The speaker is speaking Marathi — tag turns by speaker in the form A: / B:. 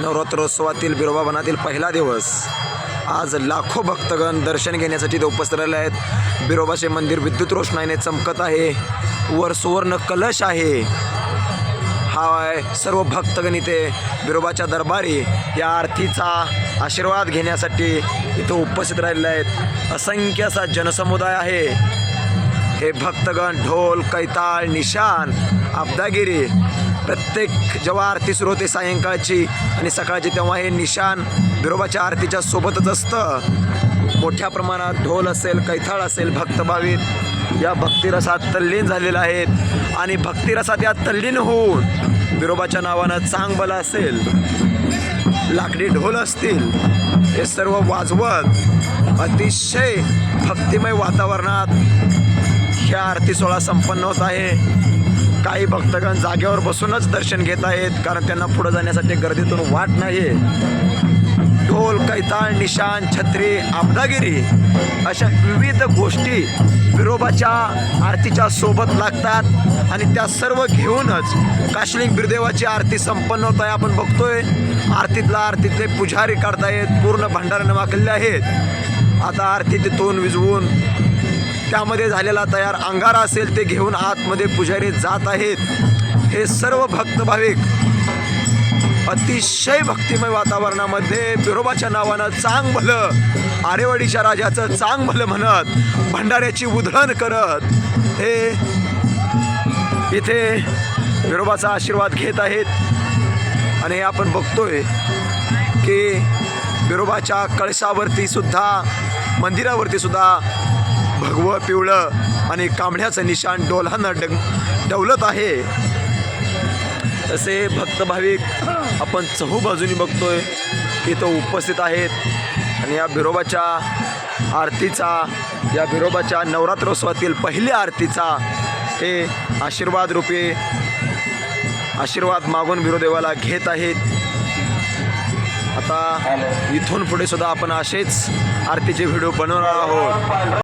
A: नवरात्रोत्सवातील बिरोबावनातील पहिला दिवस. आज लाखो भक्तगण दर्शन घेण्यासाठी इथे उपस्थित राहिले आहेत. बिरोबाचे मंदिर विद्युत रोषणाईने चमकत आहे. वर सुवर्ण कलश आहे. हा आहे सर्व भक्तगण इथे बिरोबाच्या दरबारी या आरतीचा आशीर्वाद घेण्यासाठी इथं उपस्थित राहिलेले आहेत. असंख्य असा जनसमुदाय आहे. हे भक्तगण ढोल कैताळ निशान अब्दागिरी प्रत्येक जेव्हा आरती सुरू होते सायंकाळची आणि सकाळची तेव्हा हे निशान बिरोबाच्या आरतीच्या सोबतच असतं. मोठ्या प्रमाणात ढोल असेल कैथाळ असेल भक्तभावित या भक्तिरसात तल्लीन झालेल्या आहेत आणि भक्तिरसात या तल्लीन होऊन बिरोबाच्या नावानं चांगबला असेल लाकडी ढोल असतील हे सर्व वाजवत अतिशय भक्तिमय वातावरणात ह्या आरती सोहळा संपन्न होत आहे. काही भक्तगण जागेवर बसूनच दर्शन घेत आहेत कारण त्यांना पुढे जाण्यासाठी गर्दीतून वाट नाही ढोल कैताळ निशान छत्री आमदागिरी अशा विविध गोष्टी विरोबाच्या आरतीच्या सोबत लागतात आणि त्या सर्व घेऊनच काशलिंग बिरदेवाची आरती संपन्न होत आहे. आपण बघतोय आरतीतला आरतीतले पुजारी काढतायत पूर्ण भंडाराने वाकलेले आहेत. आता आरती तिथून विजवून त्यामध्ये झालेला तयार अंगारा असेल ते घेऊन आतमध्ये पुजारी जात आहेत. हे सर्व भक्त भाविक अतिशय भक्तिमय वातावरणामध्ये बिरोबाच्या नावानं चांग भलं आरेवाडीच्या राजाचं चांग भलं म्हणत भंडाऱ्याची उधळण करत हे इथे बिरोबाचा आशीर्वाद घेत आहेत. आणि हे आपण बघतोय की बिरोबाच्या कळसावरती सुद्धा मंदिरावरती सुद्धा भगवं पिवळं आणि कांबड्याचं निशाण डोलानं डग डवलत आहे. तसे भक्त भाविक आपण चहू बाजूनी बघतोय इथं उपस्थित आहेत. आणि या बिरोबाच्या आरतीचा या बिरोबाच्या नवरात्रोत्सवातील पहिल्या आरतीचा हे आशीर्वाद रूपे आशीर्वाद मागून बिरोदेवाला घेत आहेत. आता इथून पुढे सुद्धा आपण असेच आरतीचे व्हिडिओ बनवणार आहोत.